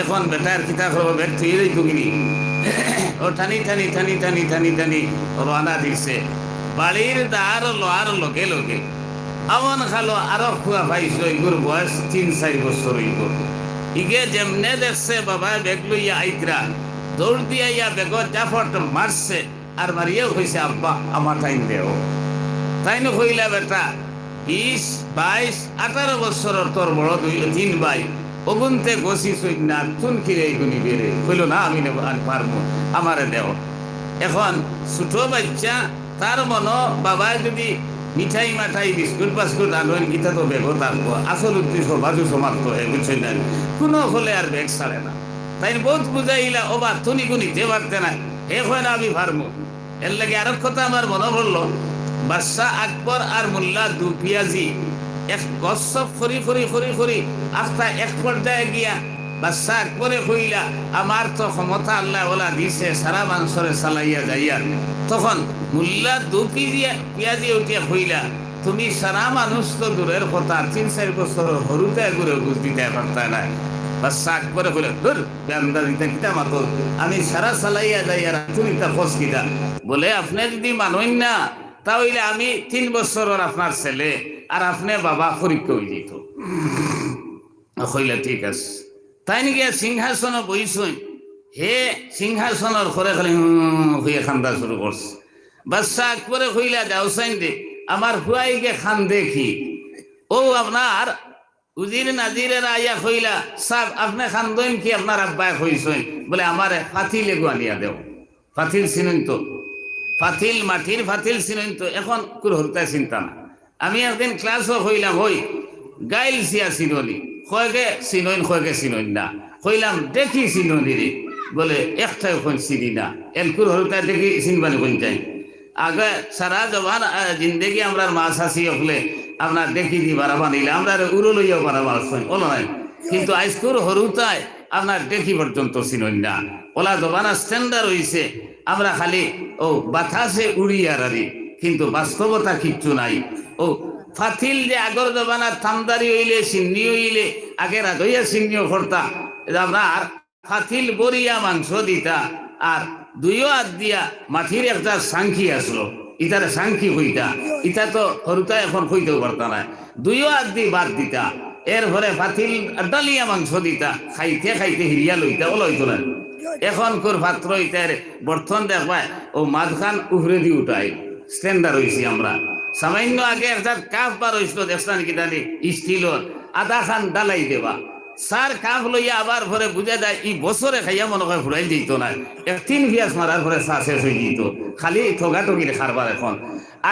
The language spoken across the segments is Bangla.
এখন বেটার কিতা করব বেট তুই রই টুকিনি ও টানি টানি টানি টানি টানি টানি রানা দিছে। বাড়ির দ্বার লোহার লগে লগে আমন খালো আরও খুয়া পাইছো ইগুর বয়স তিন চারি বছর ইগুর ইগে যেমনে দেখছে, বাবা বেগ লইয়া আইতরা দৌড় দিয়া ইয়া বেগত জাফট মারছে আর মারিয়েও কইছে আব্বা আমার টাইম দেও তাইনো কইলা বেটা বিশ বাইশ আঠারো বছরের তোর বড় দুই, তিন ভাই অগুনতে গছি সই না তুন কিরে গুনি বেড়ে কইল, না, আমি নেব আর পারব, আমারে দেও। এখন ছোট বাচ্চা, তার মন বাবা যদি মিঠাই মাঠাই বিস্কুট বাস্কুট আনবেন ইটা তো বেগও থাকব আসল উদ্দেশ্য বাজু সমাপ্ত হয়ে বুঝছেন না কোনো হলে আর বেগ ছাড়ে না। তাই বহুত বুঝাইলা, ও বা তুমি গুনিতে পারতে না হে হয় না, আমি পারব। এর লাগে আরেক কথা আমার মনে পড়ল, বাদশাহ আকবর আর মোল্লা দু পিয়াজি এক গসব খরি খরি খরি খরি আস্তা এক পর্যায়ে গিয়া বাদশাহ আকবরে কইলা, আমার তো ক্ষমতা আল্লাহ ওলা দিছে, সারা মাংসরে চালাইয়া যাইয়া। তখন মোল্লা দু পিজিয়া পিয়াজি উঠিয়া কইলা, তুমি সারা মানুষ তো দূরের কথা তিন চারি বছর হরুতে ঘুরে বুঝ দিতে পারতা না। বাদশাহ আকবরে কইলা, ধর বেন্দা দিতে কিতা মাতো? আমি সারা চালাইয়া যাইয়া তুমি তা খোঁজ কিতা? বলে, আপনি যদি মানইন না, তাহলে আমি তিন বছরের আপনার ছেলে। আর আপনি বাবা পরীক্ষা হয়ে যেত। কইলে, ঠিক আছে। তাই নাকি সিংহাসন বইছই হে সিংহাসনের ঘরে খালি হয়ে খান্দা শুরু করছে। বাদশাহ আকবরে কইলা, যাও সাইন দে, আমার হুয়াইকে খান দেখি ও আপনার উজির নাজিরের আইয়া কইলা, সাহ, আপনি খান দইন কি? আপনার আব্বায় কইছই বলে, আমার ফাতিলে গুয়ানিয়া দেও। ফাতিল চিনেন তো। ফাতিল মাটির ফাতিল চিনেন তো। এখন কুর হরতায় চিন্তা না আমি একদিন ক্লাসও হইলাম, হই, গাইল সিয়া চিননি কয়কে চিনইন কয়কে চিনইন না। কইলাম দেখি চিননি রে। বলে একটাই ওখান চিনি না। এলকুর হরতায় দেখি চিনবানি কোন যাই আগে সারা জবান জিন্দেগি আমরা মাছ আসি হলে আপনার দেখি দি বাড়াবা নিলে আমরা উড়ো লইয়াও বাড়াবার ওলো নাই। কিন্তু আইসকুর হরুতায় আপনার দেখি পর্যন্ত চিনইন না। ওলা জবানা স্ট্যান্ডার্ড হইছে আমরা খালি ও বাতাসে উড়িয়ার আরি কিন্তু বাস্তবতা কিচ্ছু নাই। ও ফাতিল যে আগর জবানা থামদারি হইলে, সিন্নি হইলে, আগে রাধইয়া সিন্নিও করতা আপনার ফাতিল বরিয়া মাংস দিতা, আর দুইও হাত দিয়া মাটির একটা সাংখি আসলো। ইতার সাংখি হইতা। ইতা তো হরুতা এখন হইতেও পারতা না। দুইও হাত দি বাদ দিতা। এর ঘরে ফাতিল ডালিয়া মাংস দিতা। খাইতে খাইতে হিরিয়া লইতা, ও লইতো না। এখন কোর পাত্র ইতার বর্তন দেখবাই ও মাঝখান উভরে দি উঠাই স্ট্যান্ডার্ড হইছি আমরা। সামান্য আগে একটা কাপ বার হয়েছিল দেখছেন কি জানি স্টিলর, আধা খান ডালাই দেবা। সার কাপ লইয়া আবার ঘরে বুঝে যায়, ই বছরে খাইয়া মনে হয় ফুরাই দিত না। এক তিন পিয়াস মারার ঘরে চা শেষ হয়ে দিত। খালি ঠগা ঠগির খারবার এখন।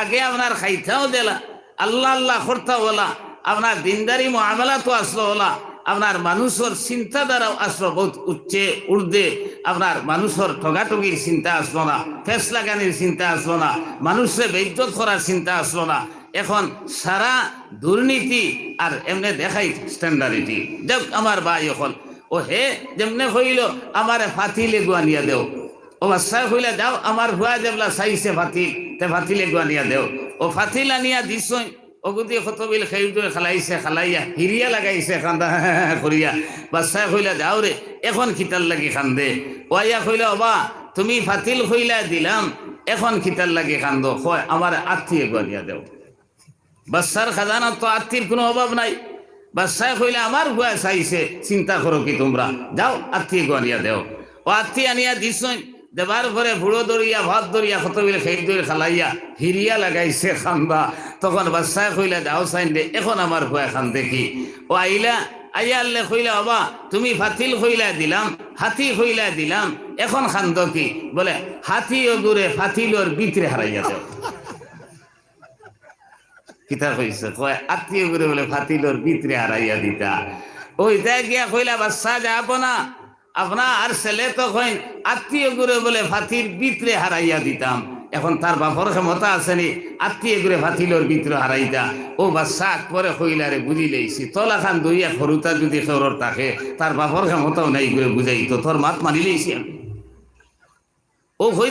আগে আপনার খাইতাও দেলা, আল্লাহ আল্লাহ করতা বলা আপনার দিনদারি মহামেলা তো আসলো ওলা। আপনার মানুষের চিন্তাধারাও আসলো বহুত উচ্চে উর্ধে আপনার মানুষের ঠগাঠগির চিন্তা আসলো না ফেস লাগানির চিন্তা আসলো না মানুষে বেজ্জত করার চিন্তা আসলো না। এখন সারা দুর্নীতি আর এমনি দেখাই স্ট্যান্ডার্ডিটি দেখ আমার ভাই এখন, ও হে, যেমনে হইল, আমার ফাতিলে গুয়ানিয়া দেও। ও বাচ্চা হইলে যাও, আমার ভুয়া যেবলা চাইছে ফাতিল, তে ফাতিলে গুয়ানিয়া দেও। ও ফাতিল আনিয়া দিছই অগুদি খতবিল খালাইছে, খালাইয়া লাগাইছে এখন লাগি তুমি দিলাম, এখন দেও। খাজানা তো আত্মীর কোনো অভাব নাই। বাচ্চায় কইলে আমার ভুয়া চাইছে, চিন্তা করো কি তোমরা। যাও আত্মীয় গনিয়া দেও। ও আত্মীয় আনিয়া দিছই দেবার পরে বুড়ো দরিয়া ভাত দরিয়া কত বিলে খেয়ে দরি খালাইয়া হিরিয়া লাগাইছে, খান্দা তখন বাচ্চায় কইলা যাও চাইন দে, এখন আমার ভুয়া খান দেখি। ও আইলা, আইয়া আল্লে কইলা, বাবা, তুমি ফাতিল কইলা দিলাম, হাতি কইলা দিলাম, এখন খান্দ কি বলে, হাতি ও দূরে ফাতিলর ভিতরে হারাইয়া দেও কিতা কইছে? কয় আত্মীয় করে বলে ফাতিলর ভিতরে হারাইয়া দিতা। ওই তাই গিয়া কইলা বাচ্চা যাব না। আপনার ছেলে তো কইন আত্মীয় করে বলে ফাতির ভিতরে হারাইয়া দিতাম। এখন তার বাপর ক্ষমতা আসেনি আত্মীয় করে ফাতিলর ভিতরে হারাইতা। ও বাচ্চা পরে কইলারে, বুঝি লইছি তলা খান দইয়া হরুতা যদি সরর থাকে, তার বাপর ক্ষমতাও নাই করে বুঝাইতো। তোর মাত মানি লইছি ও হই